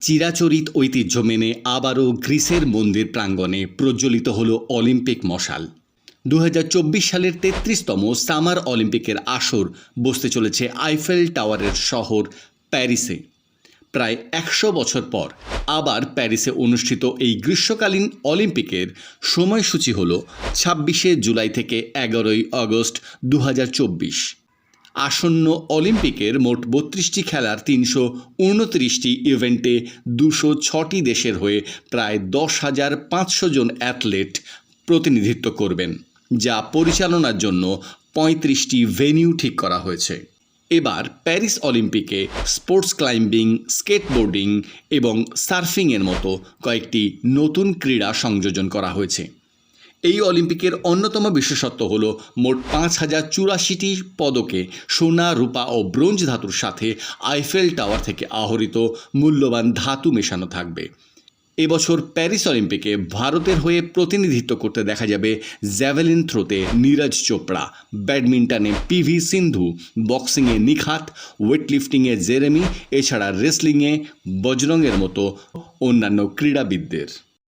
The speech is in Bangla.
চিরাচরিত ঐতিহ্য মেনে আবারও গ্রিসের মন্দির প্রাঙ্গণে প্রজ্বলিত হল অলিম্পিক মশাল। দু হাজার চব্বিশ সালের তেত্রিশতম সামার অলিম্পিকের আসর বসতে চলেছে আইফেল টাওয়ারের শহর প্যারিসে। প্রায় একশো বছর পর আবার প্যারিসে অনুষ্ঠিত এই গ্রীষ্মকালীন অলিম্পিকের সময়সূচি হল ছাব্বিশে জুলাই থেকে এগারোই আগস্ট দু হাজার চব্বিশ। আসন্ন অলিম্পিকের মোট বত্রিশটি খেলার তিনশো উনত্রিশটি ইভেন্টে দুশো ছটি দেশের হয়ে প্রায় দশ হাজার পাঁচশো জন অ্যাথলেট প্রতিনিধিত্ব করবেন, যা পরিচালনার জন্য পঁয়ত্রিশটি ভেনিউ ঠিক করা হয়েছে। এবার প্যারিস অলিম্পিকে স্পোর্টস ক্লাইম্বিং, স্কেটবোর্ডিং এবং সার্ফিংয়ের মতো কয়েকটি নতুন ক্রীড়া সংযোজন করা হয়েছে। এই অলিম্পিকের অন্যতম বিশেষত্ব হল মোট পাঁচ হাজার চুরাশিটি পদকে সোনা, রূপা ও ব্রোঞ্জ ধাতুর সাথে আইফেল টাওয়ার থেকে আহরিত মূল্যবান ধাতু মেশানো থাকবে। এবছর প্যারিস অলিম্পিকে ভারতের হয়ে প্রতিনিধিত্ব করতে দেখা যাবে জ্যাভেলিন থ্রোতে নীরজ চোপড়া, ব্যাডমিন্টনে পিভি সিন্ধু, বক্সিংয়ে নিখাত, ওয়েটলিফটিংয়ে জেরেমি, এছাড়া রেসলিংয়ে বজরংয়ের মতো অন্যান্য ক্রীড়াবিদদের।